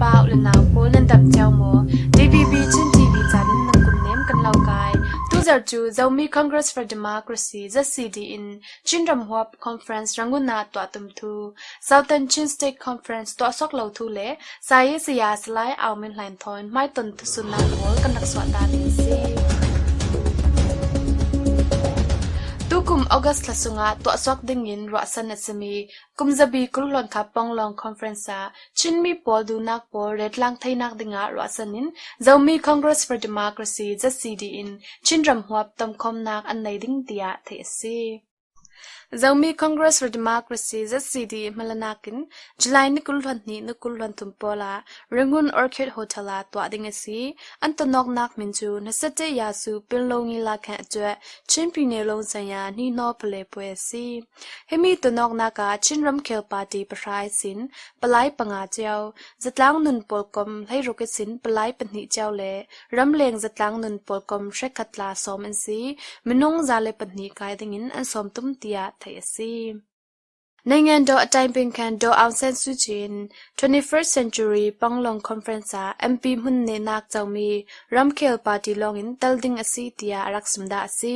don mi pun pi nu la pau le naw po nan dap chao mo DBB chin TV chan nan kun nem kan lau kai tu zar chu zomi Congress for Democracy ZCD in Chinram Huap Conference ranguna to atum thu Southern Chin State Conference to sok lau thu le sa ye sia slai aw min hlain thon mai ton thu sun na bol kan rak swa ta ding si tukum august la sunga to asok dingin ro san asami kumzabi kulon kha ponglong conference a chinmi pol du nak por red lang thainak dinga ro sanin zomi congress for democracy za cd in chinram huap tam khom nak an nei ding tia the si zomi congress for democracy ZCD malanakin july ni kulhon ni ni kulhon tum pola rangun orchid hotel a to ading si antonok nak minchu na sate yasu pinlongi la khan atwe chinpi ne long san ya ni no ple pwe si hemi tonok na ka chinram khel party prai sin palai panga chau zatlang nun polkom lai roket sin palai pani chau le ramleng zatlang nun polkom shekatla som an si minung zale pani kai dingin an som tum tia thai si နိုင်ငံတော်အတိုင်ပင်ခံဒေါ်အောင်ဆန်းစုကြည် 21st century panglong conference a mp mun ne nak chawmi ramkhel party longin talding asi tia arak sumda asi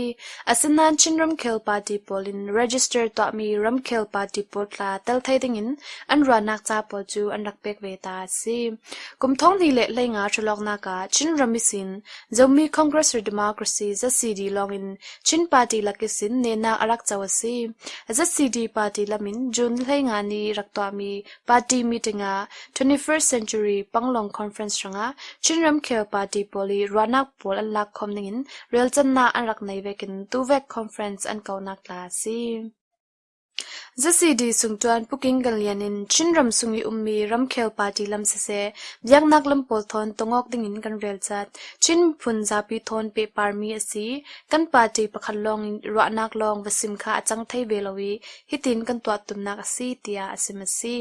asanan chinram khel party polin register to mi ramkhel party potla tal thaiding in an ra nak cha po chu an rak pek ve ta asi kum thong ni le lenga chlok na ka chinram misin zomi congress for democracy za cd longin chin party lakisin ne na arak chawasi za cd party lamin June lai nga ni rakto mi party meeting a 21st century panglong conference ranga chinram care party poli ranak pol an lak khom ningin real chan na an rak nei vekin tu vek conference an kauna klasi ZCD sungtuan puking galyanin chinram sungi ummi ramkhel party lam se se byang nak lam pol thon tongok dingin kan rel chat chin phun zapi thon pe parmi asi kan party pakhan long ro nak long vasim kha achang thei belowi hitin kan twa tum nak asi tia asimasi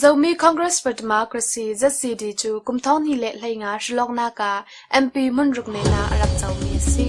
Zomi Congress for Democracy ZCD chu kumthon hi le hleinga shlok na ka MP munruk ne na arak chawmi si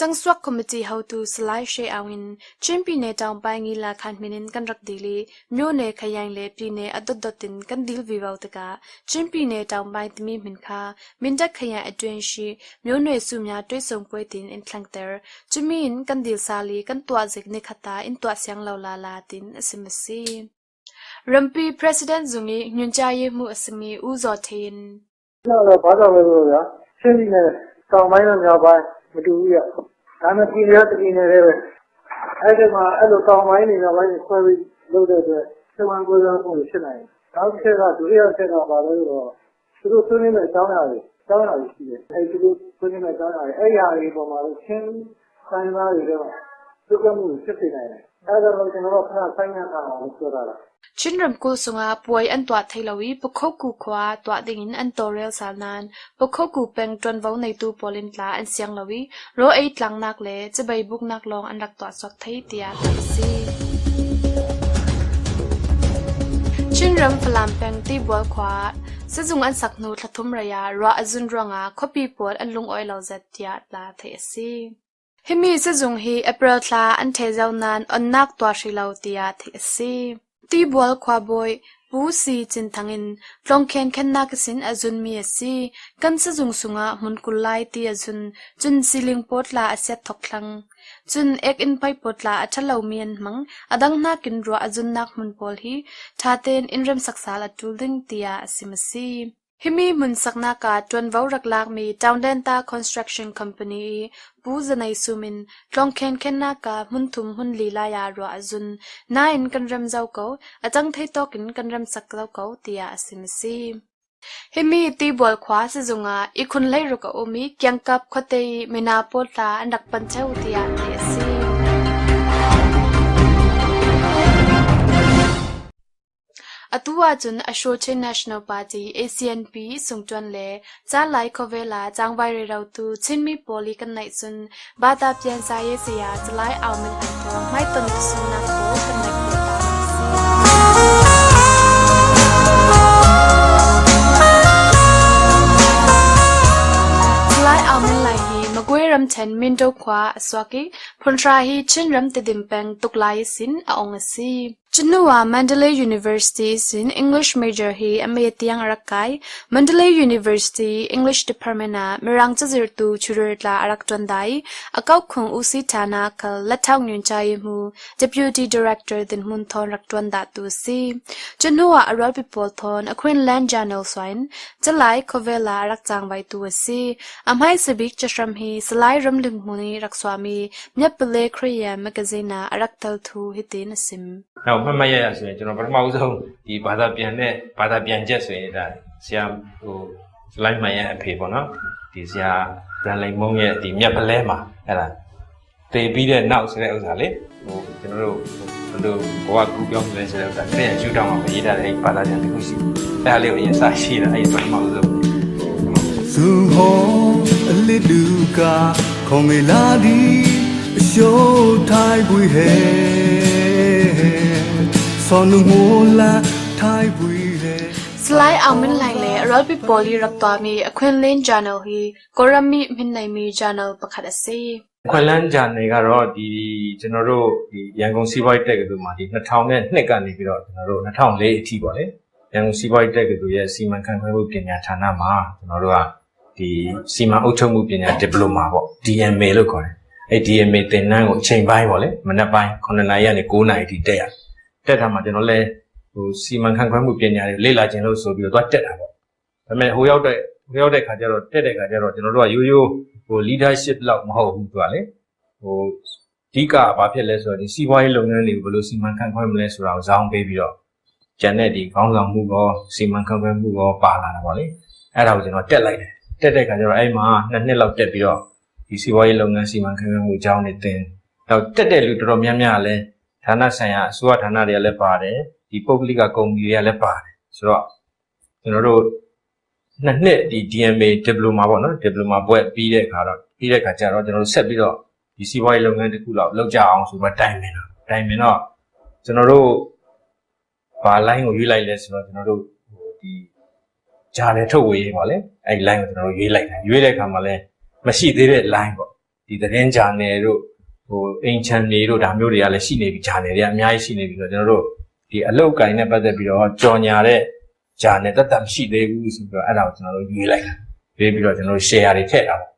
Chimpine Downbang La Kanju Chin Ramin da Kwai U Win Tu Hashing Hola July Niriat Le Nikwa Pola Tua An Laktumnan Nikadua Tunlam Upa Polin An Siang Lawi An Tua Sok Lawasi Chang Swak Committee How to Slide She Awin Chimpine Downbang La Khan Minin Kan Rak Dili Myo Ne Khayang Le Pine Adot Dotin Kan Dil Vivaw Taka Chimpine Downbang Tmi Min Kha Mindak Khayang Adwen Shi Myo Ne Su Mya Twe Song Pwe Tin In Thlang Ter Chumin Kan Dil Sali Kan Tua Zik Ne Khata In Tua Siang Law La La Tin Asimasi Rampi President Zungi Nyuncha Ye Mu Asimi U Zo Thin တော့တော့ဘာကြောင့်လဲဆိုတော့ဗျာရှင်းပြီးနေတောင်ပိုင်းနဲ့မြောက်ပိုင်းမတူဘူးရ ဒါနဲ့ပြည်ရတပြည်နေတယ်ပဲအဲ့ဒီမှာအဲ့လိုတောင်ပိုင်းနဲ့မြောက်ပိုင်းကိုခွဲပြီးလုပ်တဲ့အတွက်စဝံကိုယ်စားမှုဖြစ်နိုင်တယ်နောက်တစ်ချက်ကဒုတိယချက်ကဘာလဲဆိုတော့သူတို့ဆွေးနွေးတဲ့အကြောင်းအရာတွေအကြောင်းအရာတွေရှိတယ်အဲ့ဒီလိုဆွေးနွေးတဲ့အကြောင်းအရာတွေအဲ့ဒီအရာတွေပေါ်မှာလို့ရှင်းဆိုင်သားတွေတော့သူကမှုဖြစ်နေနိုင်တယ် အဲ့ဒါတော့ကျွန်တော်တို့ခဏဆိုင်ရတာလို့ပြောတာလား Chinram Kul Sunga Puai An Tua Thailawi Pokhoku Khwa Tua Dingin An Torel Salnan Pokhoku Peng Tron Vau Nei Tu Polin Tla An Siang Lawi Ro Ei Tlang Nak Le Chabai Buk Nak Long An Rak Tua Sok Thai Tia Thai Si Chinram Phalam Peng Ti Bol Khwa Sazung An Saknu Thlathum Raya Ra Azun Ronga Khopi Pol An Lung Oi Lau Zat Tia Tla Thai Si Himi Sazung Hi April Tla An Thezau Nan On Nak Tua Shrilau Tia Thai Si ตีบวลควาบอยปูซีจินทังอินฟลองเคนเคนนักสินอจุนมีสีกันสะจุงสุงะมุนกุลไลตีอ จุนจุนซิลิงปอดลาอาเซียทอกลังจุนเอกอินไปปอดลาอัชลาวเมียนมังอดังนักินรัวอจุนนักมุนปอลฮีทาเตนอินเรมสักษาละจูลดิงตียาสิมซี Himi mun sakna ka tuan vau rak lak mi Downland Ta Construction Company pu zanai sumin tlong khen khen na ka mun thum hun li la ya ro azun na in kan ram zau ko achang thei to kin kan ram sak zau ko tia asim si Himi ti bol khwa se zunga ikhun lai ro ka omi kyang kap khote mena pol ta andak pan chau tia ti atua chun Ashochin National Party ACNP sungtwan le cha lai khovela changbai re rau tu chinmi poli kan nai chun bata pian sa ye sia chlai awmen an to mai ton sun na ko kan nai ko chlai awmen lai hi magwe ram chen min do khwa aswaki phontra hi chin ram te dim peng tuklai sin aong si Chinua Mandalay University is in English major hi ame tiang rakai Mandalay University English department na mirang chazir tu churur la arak twandai akaw khong usi thana kal lathaung nyun chai mu deputy director din mun thon rak twanda tu si Chinua Arab people thon akwin land journal swine July kovela rak chang bai tu si amhai sibik chashram hi salai ram ling muni rak swami nyap pele kriya magazine na arak tal thu hitin sim မှတ်မှတ်ရရဆိုရင်ကျွန်တော်ပထမဦးဆုံးဒီဘာသာပြန်တဲ့ဘာသာပြန်ချက်ဆိုရင်ဒါဆရာဟိုစလိုက်မှန်ရဲ့အဖေပေါ့နော်ဒီဆရာဗရန်လိန်မုံရဲ့ဒီမြက်ပလဲမှာအဲ့ဒါတေပြီးတဲ့နောက်ဆိုတဲ့ဥစ္စာလေဟိုကျွန်တော်တို့ဘယ်လိုဘဝကူပြောင်းလဲဆိုတဲ့ဥစ္စာတကယ်ရှုထောင့်မှာရေးထားတဲ့အဲ့ဘာသာပြန်တစ်ခုရှိတယ်အဲ့ဒါလေးကိုအရင်စားရှိတာအဲ့ဒီပထမဦးဆုံးသူဟောအလစ်လူကခေါငေလာဒီအရှိုးထိုင်ပွေဟဲ son ngola thai bui le slide out min lai le rugby poly rap twa mi akhwin lin channel hi korami min nai mi channel pakhat ase ခွန်လန်းဂျာနယ်ကတော့ဒီကျွန်တော်တို့ဒီရန်ကုန်စီးပွားရေးတက္ကသိုလ်မှာဒီ2000နဲ့နှစ်ကနေပြီးတော့ကျွန်တော်တို့2004အထိပေါ့လေရန်ကုန်စီးပွားရေးတက္ကသိုလ်ရဲ့စီမံခန့်ခွဲမှုပညာဌာနမှာကျွန်တော်တို့ကဒီစီမံအုပ်ချုပ်မှုပညာဒီပလိုမာပေါ့ DMA လို့ခေါ်တယ်အဲ DMA သင်တန်းကိုအချိန်ပိုင်းပေါ့လေမနက်ပိုင်း9နာရီကနေ9နာရီထိတက်ရတယ် တက်တာမှာကျွန်တော်လည်းဟိုစီမံခန့်ခွဲမှုပညာတွေလေ့လာခြင်းလို့ဆိုပြီးတော့သွားတက်တာပေါ့ဒါပေမဲ့ဟိုရောက်တဲ့ဟိုရောက်တဲ့ခါကျတော့တက်တဲ့ခါကျတော့ကျွန်တော်တို့ကရိုးရိုးဟို leadership လောက်မဟုတ်ဘူးသူကလေဟိုအဓိကဘာဖြစ်လဲဆိုတော့ဒီစီးပွားရေးလုပ်ငန်းတွေကိုဘယ်လိုစီမံခန့်ခွဲမလဲဆိုတာကိုဇောင်းပေးပြီးတော့ကျန်တဲ့ဒီခေါင်းဆောင်မှုကောစီမံခန့်ခွဲမှုကောပါလာတာပေါ့လေအဲ့ဒါကိုကျွန်တော်တက်လိုက်တယ်တက်တဲ့ခါကျတော့အဲ့မှာနှစ်နှစ်လောက်တက်ပြီးတော့ဒီစီးပွားရေးလုပ်ငန်းစီမံခန့်ခွဲမှုအကြောင်းတွေသင်တော့တက်တဲ့လူတော်တော်များများလည်း ဌာနဆိုင်ရာအစိုးရဌာနတွေကလည်းပါတယ်ဒီပုဂ္ဂလိကကုမ္ပဏီတွေကလည်းပါတယ်ဆိုတော့ကျွန်တော်တို့နှစ်နှစ်ဒီ DMA diploma ပေါ့နော် diploma ဘွဲ့ပြီးတဲ့အခါတော့ပြီးတဲ့အခါကျတော့ကျွန်တော်တို့ဆက်ပြီးတော့ဒီစီးပွားရေးလုပ်ငန်းတစ်ခုလောက်လုပ်ကြအောင်ဆိုတော့တိုင်ပင်တာတိုင်ပင်တော့ကျွန်တော်တို့ဘာ line ကိုရွေးလိုက်လဲဆိုတော့ကျွန်တော်တို့ဟိုဒီဂျာနယ်ထုတ်ဝေးရေးပေါ့လေအဲ့ဒီ line ကိုကျွန်တော်တို့ရွေးလိုက်တယ်ရွေးတဲ့အခါမှာလဲမရှိသေးတဲ့ line ပေါ့ဒီသတင်းဂျာနယ်တို့ ဟိုအင်ချန်နေတို့ဒါမျိုးတွေကလည်းရှိနေပြီဂျာနယ်တွေကအများကြီးရှိနေပြီဆိုတော့ကျွန်တော်တို့ဒီအလုတ်ကင်နဲ့ပတ်သက်ပြီးတော့ကြော်ညာတဲ့ဂျာနဲ့တက်တက်မရှိသေးဘူးဆိုပြီးတော့အဲ့ဒါကိုကျွန်တော်တို့ရွေးလိုက်တာရွေးပြီးတော့ကျွန်တော်တို့ share တွေထည့်တာပေါ့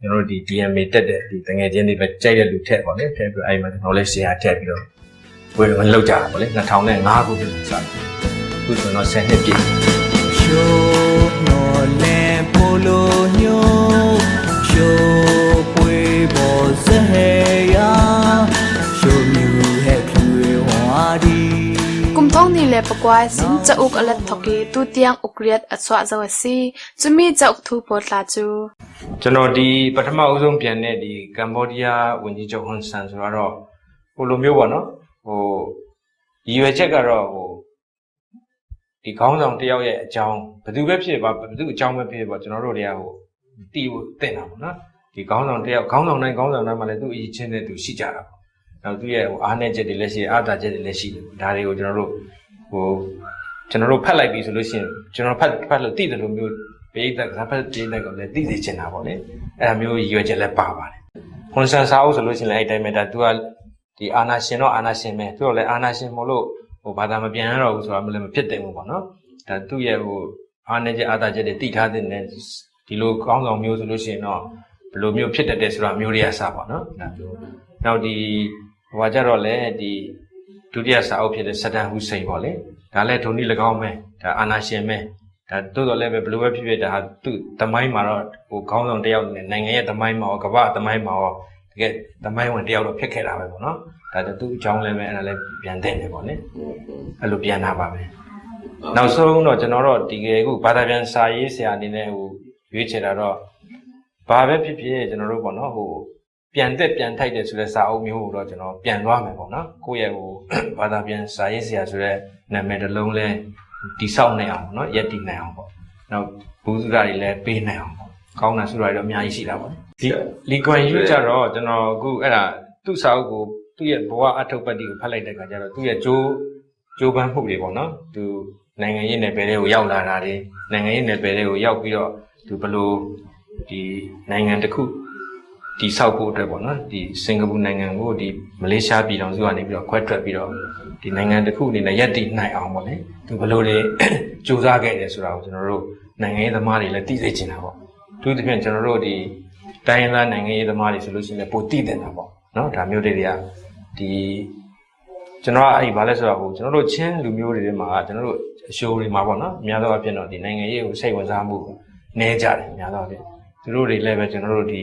ကျွန်တော်တို့ဒီ DMA တက်တဲ့ဒီတငယ်ချင်းတွေပဲကြိုက်တဲ့လူထည့်ပါလေထည့်ပြီးတော့အဲ့မှာကျွန်တော်လည်း share ထည့်ပြီးတော့ဝယ်ဝင်လောက်ကြတာပေါ့လေ2005ခုဖြစ်စတယ်ခုဆိုတော့10နှစ်ပြည့်ရှိုးနော်လဲပိုလိုညိုရှိုးပွေပေါ် le pakwai sin cha uk alat thoki tu tiang ukriat achwa zawa si chumi cha uk thu pot la chu ကျွန်တော်ဒီပထမအဦးဆုံးပြန်တဲ့ဒီကမ္ဘောဒီးယားဝန်ကြီးချုပ်ဟွန်ဆန်ဆိုတော့ဟိုလိုမျိုးပေါ့နော်ဟိုရည်ရွယ်ချက်ကတော့ဟိုဒီခေါင်းဆောင်တယောက်ရဲ့အကြောင်းဘယ်သူပဲဖြစ်ပါဘယ်သူအကြောင်းပဲဖြစ်ပါကျွန်တော်တို့တွေကဟိုတီးဖို့တင်တာပေါ့နော်ဒီခေါင်းဆောင်တယောက်ခေါင်းဆောင်တိုင်းခေါင်းဆောင်တိုင်းမှာလည်းသူ့အရေးချင်းတဲ့သူရှိကြတာပေါ့နောက်သူ့ရဲ့ဟိုအားနည်းချက်တွေလည်းရှိအားသာချက်တွေလည်းရှိတယ်ဒါတွေကိုကျွန်တော်တို့ ဟိုကျွန်တော်တို့ဖတ်လိုက်ပြီဆိုလို့ရှိရင်ကျွန်တော်ဖတ်ဖတ်လို့သိတယ်လို့မျိုးပိဋကကစားဖတ်ပိဋကကိုလည်းသိစေချင်တာပေါ့လေအဲ့ဒါမျိုးရည်ရွယ်ချက်လည်းပါပါတယ်ခွန်ဆန်စာအုပ်ဆိုလို့ရှိရင်လည်းအဲ့တိုင်းပဲဒါသူကဒီအာနာရှင်တော့အာနာရှင်ပဲသူတော့လည်းအာနာရှင်မို့လို့ဟိုဘာသာမပြန်ရတော့ဘူးဆိုတာမလည်းမဖြစ်တယ်ဘူးပေါ့နော်ဒါသူ့ရဲ့ဟိုအားနည်းချက်အားသာချက်တွေသိထားတဲ့နဲ့ဒီလိုကောင်းဆောင်မျိုးဆိုလို့ရှိရင်တော့ဘယ်လိုမျိုးဖြစ်တတ်တယ်ဆိုတာမျိုးတွေကစပါနော်ဒါမျိုးနောက်ဒီဟိုကကြတော့လေဒီ ဒုတိယစာအုပ်ဖြစ်တဲ့စဒန်ဟူစိန်ပေါ့လေဒါလည်းဒုံနီ၎င်းပဲဒါအာနာရှင်ပဲဒါတိုးတော်လည်းပဲဘယ်လိုပဲဖြစ်ဖြစ်ဒါဟာသူ့သမိုင်းမှာတော့ဟိုခေါင်းဆောင်တစ်ယောက်နဲ့နိုင်ငံရဲ့သမိုင်းမှာရောကမ္ဘာသမိုင်းမှာရောတကယ်သမိုင်းဝင်တစ်ယောက်တော့ဖြစ်ခဲ့တာပဲပေါ့နော်ဒါကြောင့်သူ့အကြောင်းလည်းပဲအဲ့ဒါလည်းပြန်တဲ့နေပေါ့လေအဲ့လိုပြန်တာပါပဲနောက်ဆုံးတော့ကျွန်တော်တော့ဒီကယ်ခုဘာသာပြန်စာရေးဆရာအနေနဲ့ဟိုရွေးချယ်တာတော့ဘာပဲဖြစ်ဖြစ်ကျွန်တော်တို့ပေါ့နော်ဟို ပြန်သက်ပြန်ထိုက်တယ်ဆိုတဲ့စာအုပ်မျိုးကိုတော့ကျွန်တော်ပြန်သွားမယ်ပေါ့နော်ကိုယ့်ရဲ့ဟိုဘာသာပြန်စာရေးဆရာဆိုတဲ့နာမည်တစ်လုံးလဲတိဆောက်နိုင်အောင်ပေါ့နော်ရက်တည်နိုင်အောင်ပေါ့နောက်ဘူးစုရတွေလည်းပေးနိုင်အောင်ပေါ့ကောင်းတာစုရတွေတော့အများကြီးရှိတာပေါ့ဒီလီကွန်ယူကြတော့ကျွန်တော်အခုအဲ့ဒါသူ့စာအုပ်ကိုသူ့ရဲ့ဘဝအထုပ်ပတ်တိကိုဖတ်လိုက်တဲ့ခါကျတော့သူ့ရဲ့ဂျိုးကြိုးပမ်းမှုတွေပေါ့နော်သူနိုင်ငံရေးနယ်ပယ်တွေကိုရောက်လာတာတွေနိုင်ငံရေးနယ်ပယ်တွေကိုရောက်ပြီးတော့သူဘယ်လိုဒီနိုင်ငံတစ်ခု ဒီဆောက်ဖို့အတွက်ပေါ့နော်ဒီစင်ကာပူနိုင်ငံကိုဒီမလေးရှားပြည်ထောင်စုကနေပြီးတော့ခွဲထွက်ပြီးတော့ဒီနိုင်ငံတစ်ခုအနေနဲ့ရပ်တည်နိုင်အောင်ပေါ့လေသူဘယ်လိုတွေကြိုးစားခဲ့တယ်ဆိုတာကိုကျွန်တော်တို့နိုင်ငံရေးသမားတွေလည်းသိစေချင်တာပေါ့အထူးသဖြင့်ကျွန်တော်တို့ဒီတိုင်းရင်းသားနိုင်ငံရေးသမားတွေဆိုလို့ရှိရင်ပိုသိတဲ့တာပေါ့နော်ဒါမျိုးတွေတွေကဒီကျွန်တော်ကအဲ့ဒီဘာလဲဆိုတော့ဟိုကျွန်တော်တို့ချင်းလူမျိုးတွေထဲမှာကျွန်တော်တို့အရှိုးတွေမှာပေါ့နော်အများသောအားဖြင့်တော့ဒီနိုင်ငံရေးကိုစိတ်ဝင်စားမှုနည်းကြတယ်အများသောအားဖြင့်သူတို့တွေလည်းပဲကျွန်တော်တို့ဒီ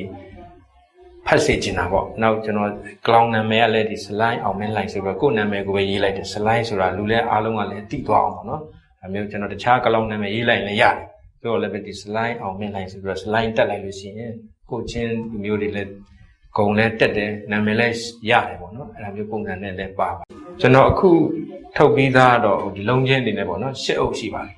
ဖတ်စေချင်တာပေါ့နောက်ကျွန်တော်ကလောင်နာမည်ကလည်းဒီစလိုင်းအောင်မင်းလိုက်ဆိုပြီးတော့ကိုယ့်နာမည်ကိုပဲရေးလိုက်တယ်စလိုင်းဆိုတာလူလဲအားလုံးကလည်းသိသွားအောင်ပေါ့နော်အဲမျိုးကျွန်တော်တခြားကလောင်နာမည်ရေးလိုက်လည်းရတယ်ပြောလည်းပဲဒီစလိုင်းအောင်မင်းလိုက်ဆိုပြီးတော့စလိုင်းတက်လိုက်လို့ရှိရင်ကိုယ့်ချင်းလူမျိုးတွေလည်းဂုံလဲတက်တယ်နာမည်လည်းရတယ်ပေါ့နော်အဲဒါမျိုးပုံစံနဲ့လည်းပါပါကျွန်တော်အခုထုတ်ပြီးသားတော့ဒီလုံးချင်းအနေနဲ့ပေါ့နော်ရှစ်အုပ်ရှိပါတယ်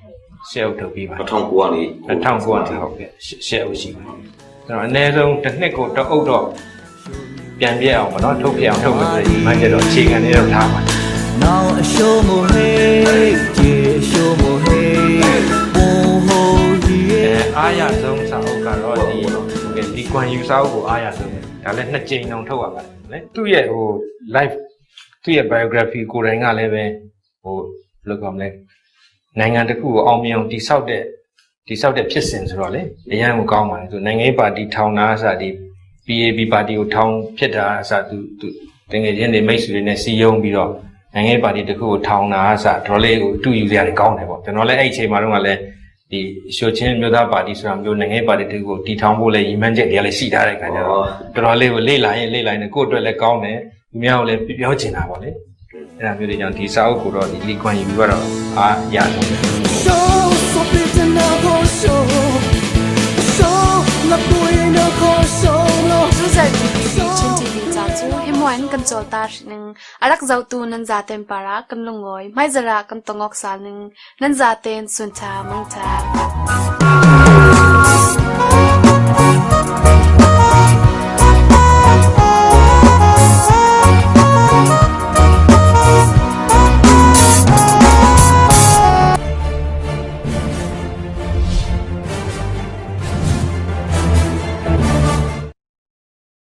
ရှစ်အုပ်ထုတ်ပြီးပါအထောင်ကိုကနေ2009ကဟုတ်ကဲ့ရှစ်အုပ်ရှိပါတယ် ကျွန်တော်အနည်းဆုံးတစ်နှစ်ကိုတစ်အုပ်တော့ပြန်ပြည့်အောင်ပေါ့နော်ထုတ်ပြအောင်ထုတ်မယ်ဆိုရင်မှကျတော့အခြေခံလေးတော့ထားပါတယ် Now I show mo hey, yeah, show mo hey, oh ho အဲ yeah. အားရဆုံးစာအုပ်ကတော့ဒီဟုတ်ကဲ့ဒီကွန်ယူစာအုပ်ကိုအားရဆုံးတယ်ဒါလည်းနှစ်ကြိမ်အောင်ထုတ်ရပါတယ်လေသူ့ရဲ့ဟို live သူ့ရဲ့ biography ကိုယ်တိုင်ကလည်းပဲဟိုဘယ်လိုကောမလဲနိုင်ငံတစ်ခုကိုအောင်မြင်အောင်တည်ဆောက်တဲ့ တည်ဆောက်တဲ့ဖြစ်စဉ်ဆိုတော့လေအရင်ကကောင်းပါလေသူနိုင်ငံရေးပါတီထောင်တာအစားဒီ PAB ပါတီကိုထောင်ဖြစ်တာအစားသူသူတကယ်ချင်းတွေမိတ်ဆွေတွေနဲ့စီယုံပြီးတော့နိုင်ငံရေးပါတီတစ်ခုကိုထောင်တာအစားတော်လေးကိုအတူယူကြရတယ်ကောင်းတယ်ပေါ့ကျွန်တော်လည်းအဲ့အချိန်မှာတော့ကလည်းဒီရှိုချင်းမျိုးသားပါတီဆိုတာမျိုးနိုင်ငံရေးပါတီတစ်ခုကိုတည်ထောင်ဖို့လည်းရည်မှန်းချက်တွေကလည်းရှိထားတဲ့ခါကျတော့တော်တော်လေးကိုလေ့လာရင်လေ့လာရင်ကိုယ့်အတွက်လည်းကောင်းတယ်သူများကိုလည်းပြောချင်တာပေါ့လေအဲ့ဒါမျိုးတွေကြောင့်ဒီစာအုပ်ကိုတော့ဒီလီကွန်ယူပြီးတော့အားရတယ် corazón. Solo puedo solo. Suzette TV, Chen TV, Zazu, Himwan, Consultar, Ning, Arak Zautu, Nanzaten Para, Kamlungoy, Maizara, Kantongok Sal, Ning, Nanzaten, Sunta, Mangta.